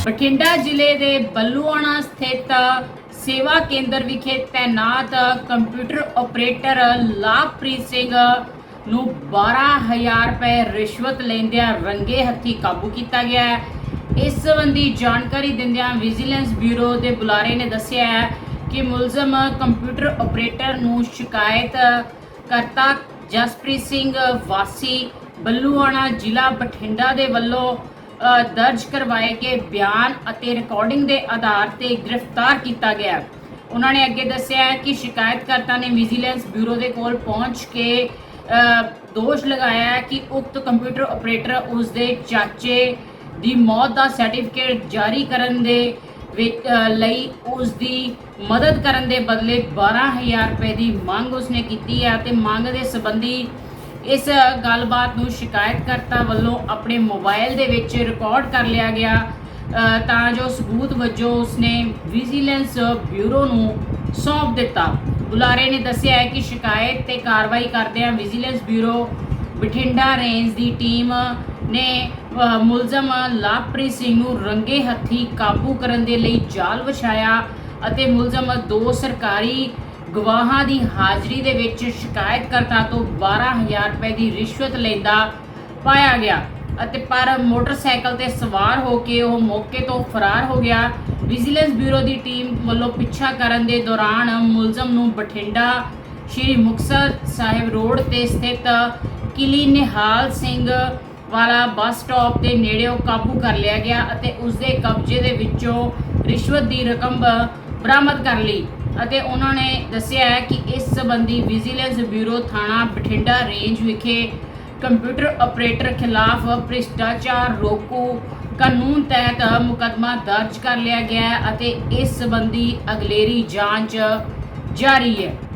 ਬਠਿੰਡਾ ਜ਼ਿਲ੍ਹੇ ਦੇ ਬੱਲੂਆਣਾ ਸਥਿਤ ਸੇਵਾ ਕੇਂਦਰ ਵਿਖੇ ਤੈਨਾਤ ਕੰਪਿਊਟਰ ਆਪਰੇਟਰ ਲਾਭਪ੍ਰੀਤ ਸਿੰਘ ਨੂੰ 12000 ਰੁਪਏ ਰਿਸ਼ਵਤ ਲੈਂਦਿਆਂ ਰੰਗੇ ਹੱਥੀ ਕਾਬੂ ਕੀਤਾ ਗਿਆ ਹੈ। ਇਸ ਸੰਬੰਧੀ ਜਾਣਕਾਰੀ ਦਿੰਦਿਆਂ ਵਿਜੀਲੈਂਸ ਬਿਊਰੋ ਦੇ ਬੁਲਾਰੇ ਨੇ ਦੱਸਿਆ ਹੈ ਕਿ ਮੁਲਜ਼ਮ ਕੰਪਿਊਟਰ ਆਪਰੇਟਰ ਨੂੰ ਸ਼ਿਕਾਇਤ ਕਰਤਾ ਜਸਪ੍ਰੀਤ ਸਿੰਘ ਵਾਸੀ ਬੱਲੂਆਣਾ ਜ਼ਿਲ੍ਹਾ ਬਠਿੰਡਾ ਦੇ ਵੱਲੋਂ ਦਰਜ ਕਰਵਾਏ ਗਏ ਬਿਆਨ ਅਤੇ ਰਿਕਾਰਡਿੰਗ ਦੇ ਆਧਾਰ ਤੇ ਗ੍ਰਿਫਤਾਰ ਕੀਤਾ ਗਿਆ। ਉਹਨਾਂ ਨੇ ਅੱਗੇ ਦੱਸਿਆ ਕਿ ਸ਼ਿਕਾਇਤਕਰਤਾ ਨੇ ਵਿਜੀਲੈਂਸ ਬਿਊਰੋ ਦੇ ਕੋਲ ਪਹੁੰਚ ਕੇ ਦੋਸ਼ ਲਗਾਇਆ ਕਿ ਉਕਤ ਕੰਪਿਊਟਰ ਆਪਰੇਟਰ ਉਸ ਦੇ ਚਾਚੇ ਦੀ ਮੌਤ ਦਾ ਸਰਟੀਫਿਕੇਟ ਜਾਰੀ ਕਰਨ ਦੇ ਲਈ ਉਸ ਦੀ ਮਦਦ ਕਰਨ ਦੇ ਬਦਲੇ 12000 ਰੁਪਏ ਦੀ ਮੰਗ ਉਸਨੇ ਕੀਤੀ ਹੈ ਤੇ ਮੰਗ ਦੇ ਸੰਬੰਧੀ ਇਸ ਗੱਲਬਾਤ ਨੂੰ ਸ਼ਿਕਾਇਤਕਰਤਾ ਵੱਲੋਂ ਆਪਣੇ ਮੋਬਾਈਲ ਦੇ ਵਿੱਚ ਰਿਕਾਰਡ ਕਰ ਲਿਆ ਗਿਆ। ਤਾਂ ਜੋ ਸਬੂਤ ਵਜੋਂ ਉਸਨੇ ਵਿਜੀਲੈਂਸ ਬਿਊਰੋ ਨੂੰ ਸੌਂਪ ਦਿੱਤਾ। ਬੁਲਾਰੇ ਨੇ ਦੱਸਿਆ ਹੈ ਕਿ ਸ਼ਿਕਾਇਤ ਤੇ ਕਾਰਵਾਈ ਕਰਦਿਆਂ ਵਿਜੀਲੈਂਸ ਬਿਊਰੋ ਬਠਿੰਡਾ ਰੇਂਜ ਦੀ ਟੀਮ ਨੇ ਮੁਲਜ਼ਮ ਲਾਭਪ੍ਰੀਤ ਸਿੰਘ ਨੂੰ ਰੰਗੇ ਹੱਥੀ ਕਾਬੂ ਕਰਨ ਦੇ ਲਈ ਜਾਲ ਵਿਛਾਇਆ ਅਤੇ ਮੁਲਜ਼ਮ ਦੋ ਸਰਕਾਰੀ ਗਵਾਹਾਂ ਦੀ ਹਾਜ਼ਰੀ ਦੇ ਵਿੱਚ ਸ਼ਿਕਾਇਤਕਰਤਾ ਤੋਂ 12000 ਰੁਪਏ ਦੀ ਰਿਸ਼ਵਤ ਲੈਂਦਾ ਪਾਇਆ ਗਿਆ। ਅਤੇ ਪਰ ਮੋਟਰਸਾਈਕਲ ਤੇ ਸਵਾਰ ਹੋ ਕੇ ਉਹ ਮੌਕੇ ਤੋਂ ਫਰਾਰ ਹੋ ਗਿਆ। ਵਿਜੀਲੈਂਸ ਬਿਊਰੋ ਦੀ ਟੀਮ ਵੱਲੋਂ ਪਿੱਛਾ ਕਰਨ ਦੇ ਦੌਰਾਨ ਮੁਲਜ਼ਮ ਨੂੰ ਬਠਿੰਡਾ, ਸ਼੍ਰੀ ਮੁਕਤਸਰ ਸਾਹਿਬ ਰੋਡ ਤੇ ਸਥਿਤ ਕਿਲੀ ਨਿਹਾਲ ਸਿੰਘ ਵਾਲਾ ਬੱਸ ਸਟਾਪ ਦੇ ਨੇੜਿਓਂ ਕਾਬੂ ਕਰ ਲਿਆ ਗਿਆ ਅਤੇ ਉਸ ਦੇ ਕਬਜ਼ੇ ਦੇ ਵਿੱਚੋਂ ਰਿਸ਼ਵਤ ਦੀ ਰਕਮ ਬਰਾਮਦ ਕਰ ਲਈ। ਅਤੇ ਉਹਨਾਂ ਨੇ ਦੱਸਿਆ ਹੈ ਕਿ ਇਸ ਸੰਬੰਧੀ ਵਿਜੀਲੈਂਸ ਬਿਊਰੋ ਥਾਣਾ ਬਠਿੰਡਾ ਰੇਂਜ ਵਿਖੇ ਕੰਪਿਊਟਰ ਆਪਰੇਟਰ ਖਿਲਾਫ ਭ੍ਰਿਸ਼ਟਾਚਾਰ ਰੋਕੂ ਕਾਨੂੰਨ ਤਹਿਤ ਮੁਕੱਦਮਾ ਦਰਜ ਕਰ ਲਿਆ ਗਿਆ ਹੈ ਅਤੇ ਇਸ ਸੰਬੰਧੀ ਅਗਲੇਰੀ ਜਾਂਚ ਜਾਰੀ ਹੈ।